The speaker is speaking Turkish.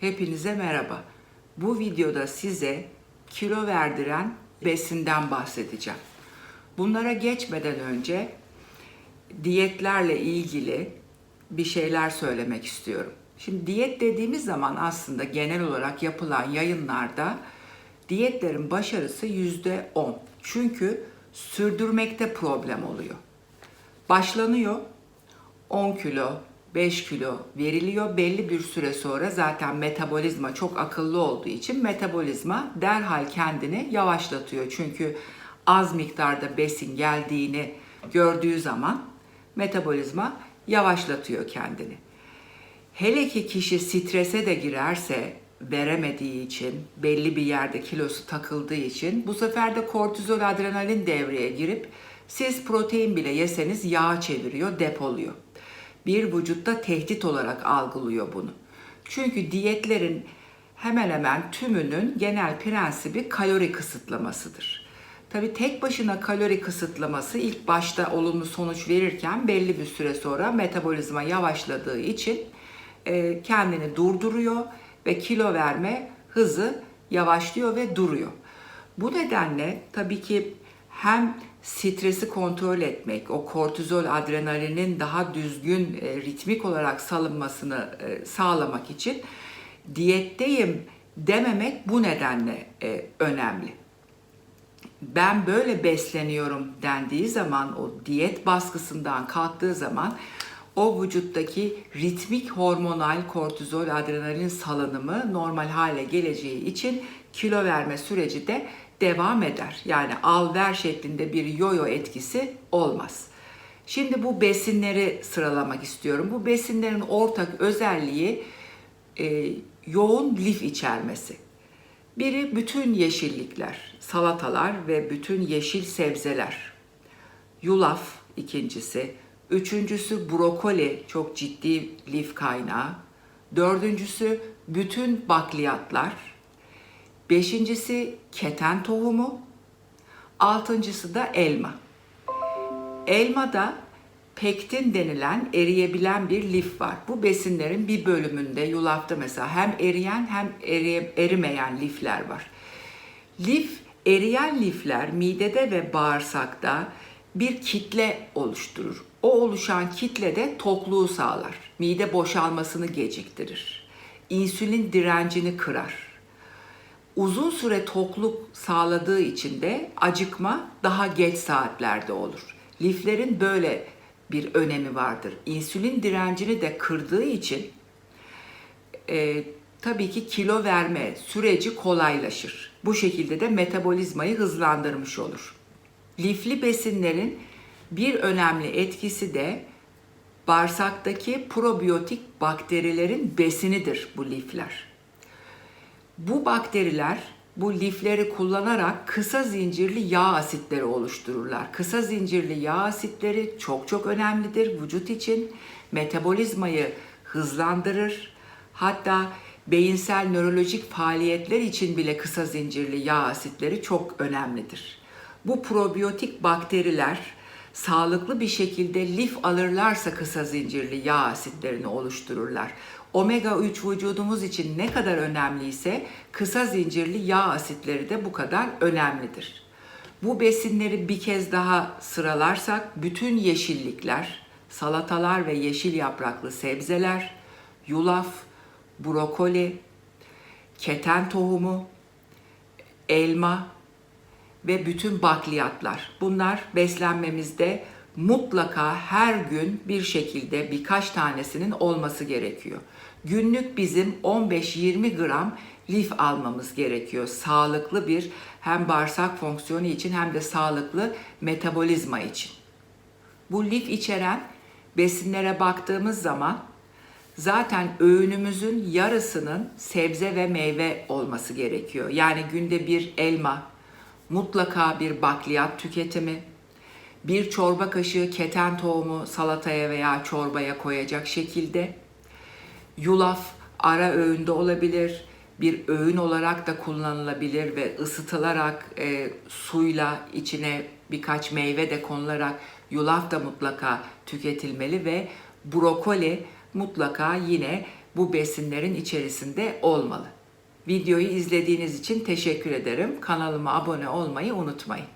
Hepinize merhaba. Bu videoda size kilo verdiren besinden bahsedeceğim. Bunlara geçmeden önce diyetlerle ilgili bir şeyler söylemek istiyorum. Şimdi diyet dediğimiz zaman aslında genel olarak yapılan yayınlarda diyetlerin başarısı yüzde on. Çünkü sürdürmekte problem oluyor. Başlanıyor, 10 kilo, 5 kilo veriliyor. Belli bir süre sonra zaten metabolizma çok akıllı olduğu için metabolizma derhal kendini yavaşlatıyor. Çünkü az miktarda besin geldiğini gördüğü zaman metabolizma yavaşlatıyor kendini. Hele ki kişi strese de girerse veremediği için, belli bir yerde kilosu takıldığı için bu sefer de kortizol adrenalin devreye girip siz protein bile yeseniz yağ çeviriyor, depoluyor. Bir vücutta tehdit olarak algılıyor bunu. Çünkü diyetlerin hemen hemen tümünün genel prensibi kalori kısıtlamasıdır. Tabii tek başına kalori kısıtlaması ilk başta olumlu sonuç verirken belli bir süre sonra metabolizma yavaşladığı için e, kendini durduruyor ve kilo verme hızı yavaşlıyor ve duruyor. Bu nedenle tabii ki hem stresi kontrol etmek, o kortizol adrenalinin daha düzgün e, ritmik olarak salınmasını e, sağlamak için diyetteyim dememek bu nedenle e, önemli. Ben böyle besleniyorum dendiği zaman o diyet baskısından kalktığı zaman o vücuttaki ritmik hormonal kortizol adrenalin salınımı normal hale geleceği için kilo verme süreci de devam eder. Yani al ver şeklinde bir yoyo etkisi olmaz. Şimdi bu besinleri sıralamak istiyorum. Bu besinlerin ortak özelliği e, yoğun lif içermesi. Biri bütün yeşillikler, salatalar ve bütün yeşil sebzeler. Yulaf ikincisi. Üçüncüsü brokoli çok ciddi lif kaynağı. Dördüncüsü bütün bakliyatlar. Beşincisi keten tohumu. Altıncısı da elma. Elmada pektin denilen eriyebilen bir lif var. Bu besinlerin bir bölümünde yulafta mesela hem eriyen hem eriye, erimeyen lifler var. Lif, eriyen lifler midede ve bağırsakta bir kitle oluşturur. O oluşan kitle de tokluğu sağlar. Mide boşalmasını geciktirir. İnsülin direncini kırar. Uzun süre tokluk sağladığı için de acıkma daha geç saatlerde olur. Liflerin böyle bir önemi vardır. İnsülin direncini de kırdığı için e, tabii ki kilo verme süreci kolaylaşır. Bu şekilde de metabolizmayı hızlandırmış olur. Lifli besinlerin bir önemli etkisi de bağırsaktaki probiyotik bakterilerin besinidir bu lifler. Bu bakteriler bu lifleri kullanarak kısa zincirli yağ asitleri oluştururlar. Kısa zincirli yağ asitleri çok çok önemlidir vücut için. Metabolizmayı hızlandırır. Hatta beyinsel nörolojik faaliyetler için bile kısa zincirli yağ asitleri çok önemlidir. Bu probiyotik bakteriler sağlıklı bir şekilde lif alırlarsa kısa zincirli yağ asitlerini oluştururlar. Omega 3 vücudumuz için ne kadar önemliyse kısa zincirli yağ asitleri de bu kadar önemlidir. Bu besinleri bir kez daha sıralarsak bütün yeşillikler, salatalar ve yeşil yapraklı sebzeler, yulaf, brokoli, keten tohumu, elma ve bütün bakliyatlar. Bunlar beslenmemizde mutlaka her gün bir şekilde birkaç tanesinin olması gerekiyor. Günlük bizim 15-20 gram lif almamız gerekiyor. Sağlıklı bir hem bağırsak fonksiyonu için hem de sağlıklı metabolizma için. Bu lif içeren besinlere baktığımız zaman zaten öğünümüzün yarısının sebze ve meyve olması gerekiyor. Yani günde bir elma, mutlaka bir bakliyat tüketimi, bir çorba kaşığı keten tohumu salataya veya çorbaya koyacak şekilde, yulaf ara öğünde olabilir, bir öğün olarak da kullanılabilir ve ısıtılarak e, suyla içine birkaç meyve de konularak yulaf da mutlaka tüketilmeli ve brokoli mutlaka yine bu besinlerin içerisinde olmalı. Videoyu izlediğiniz için teşekkür ederim. Kanalıma abone olmayı unutmayın.